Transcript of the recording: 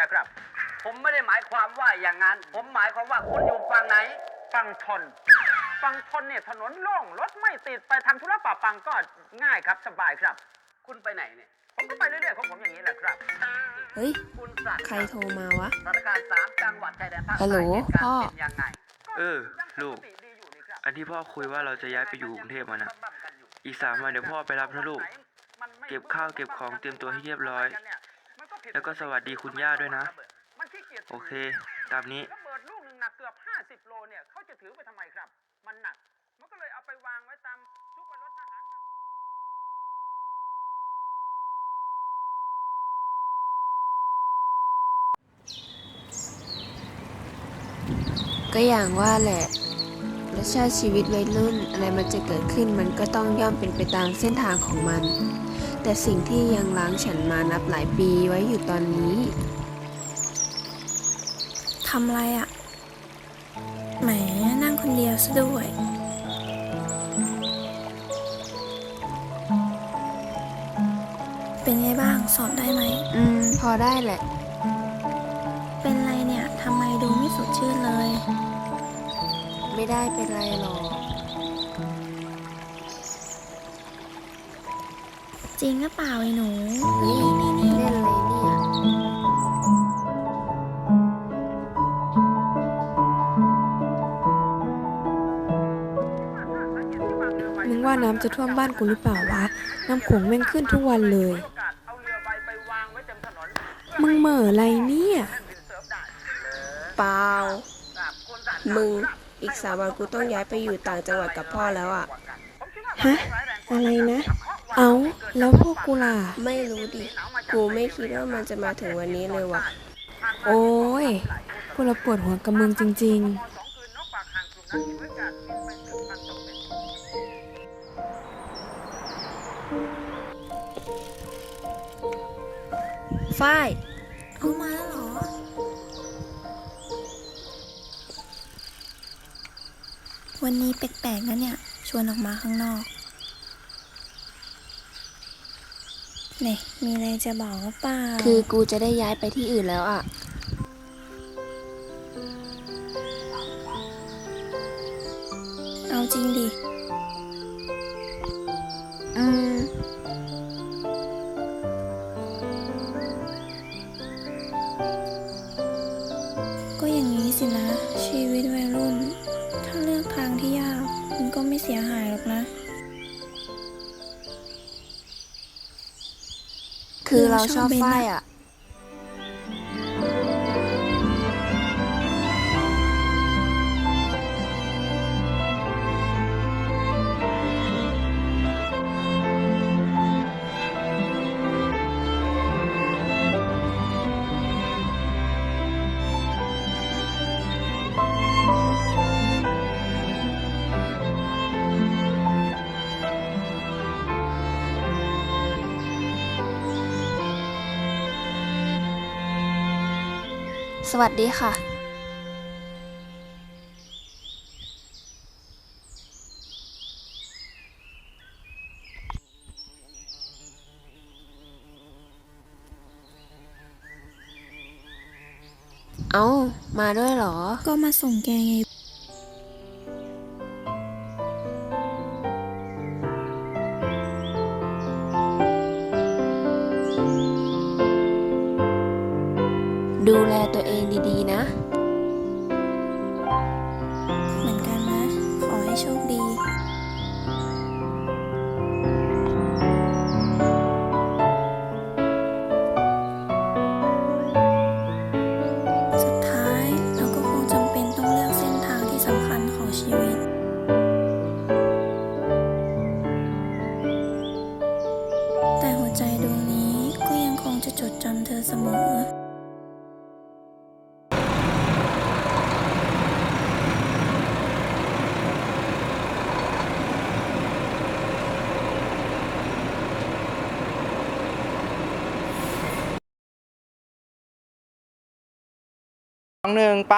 นะครับ ผมไม่ได้หมายความว่าอย่างนั้น ผมหมายความว่าคุณอยู่ฝั่งไหนฟังทนฟังทนเนี่ยถนนโล่งรถไม่ติดไปทำธุระป่าปังก็ง่ายครับสบายครับ คุณไปไหนเนี่ย ผมก็ไปเรื่อยๆของผมอย่างนี้แหละครับ เฮ้ย คุณสัตว์ใครโทรมาวะ สถานการณ์สามจังหวัดชายแดนภาคฮัลโหลใต้เหตุการพ่อณ์เป็นยังไงเออยังปลูกติดีอยู่นี่ครับอันที่พ่อคุยว่าเราจะย้ายไปอยู่กรุงเทพมานะบั้มๆกันอยู่อีกสามวันเดี๋ยวพ่อไปรับนะลูกมันไม่เก็บข้าวเก็บของเตรียมตัวให้เรียบร้อยมันผิด แล้วก็สวัสดีคุณย่าด้วยนะ มันขี้กียจโอเค ตามนี้ ระเบิดลูกหนึ่งหนักเกือบ 50 โลเนี่ยเขาจะถือไปทำไมครับ มันหนัก มันก็เลยเอาไปวางไว้ตามชุกบนรถทหาร ก็อย่างว่าแหละรสชาติชีวิตวัยรุ่นอะไรมันจะเกิดขึ้นมันก็ต้องย่อมเป็นไปตามเส้นทางของมัน แต่สิ่งที่ยังล้างฉันมานับหลายปีไว้อยู่ตอนนี้ ทำอะไรอะ่ะ แหมนั่งคนเดียวซะด้วย เป็นไงบ้างสอบได้ไหม อืม พอได้แหละ เป็นไรเนี่ยทำไมดูไม่สดชื่นเลย ไม่ได้เป็นไรหรอก จริงหรือเปล่าไอ้หนูเฮ้ยนี่นี่เล่นอะไรเนี่ยมึงว่าน้ำจะท่วมบ้านกูหรือเปล่าวะ น้ำโขงแม่งขึ้นทุกวันเลยเอาเรือใบไปวางไว้เต็มถนนมึงเหม่ออะไรเนี่ย เปล่า มึง อีกสามวันกูต้องย้ายไปอยู่ต่างจังหวัดกับพ่อแล้วอะ ฮะ อะไรนะ เอาแล้วพวกกูล่ะ ไม่รู้ดิ กูไม่คิดว่ามันจะมาถึงวันนี้เลยว่ะ โอ้ยกูละปวดหัวกับมึงจริงสองคืนนกปากห่างกลุ่มนั้นมีไว้กัดบินไปเกือบพันตัวเป็นฝ้ายเอามาแล้วเหรอ วันนี้แปลกๆนะเนี่ย ชวนออกมาข้างนอกเนี่ยมีอะไรจะบอกว่าเปล่า คือกูจะได้ย้ายไปที่อื่นแล้วอะ เอาจริงดิ อืม ก็อย่างนี้สินะ ชีวิตวัยรุ่น ถ้าเลือกทางที่ยาก มันก็ไม่เสียหายหรอกนะ คือเราชอบฝ้ายอะ สวัสดีค่ะเอามาด้วยเหรอ ก็มาส่งแกไง ดูแลตัวเองดีๆนะ เหมือนกันนะ ขอให้โชคดีสุดท้ายเราก็คงจำเป็นต้องเลือกเส้นทางที่สำคัญของชีวิตแต่หัวใจดวงนี้ก็ยังคงจะจดจำเธอเสมอ องหนึ่งไป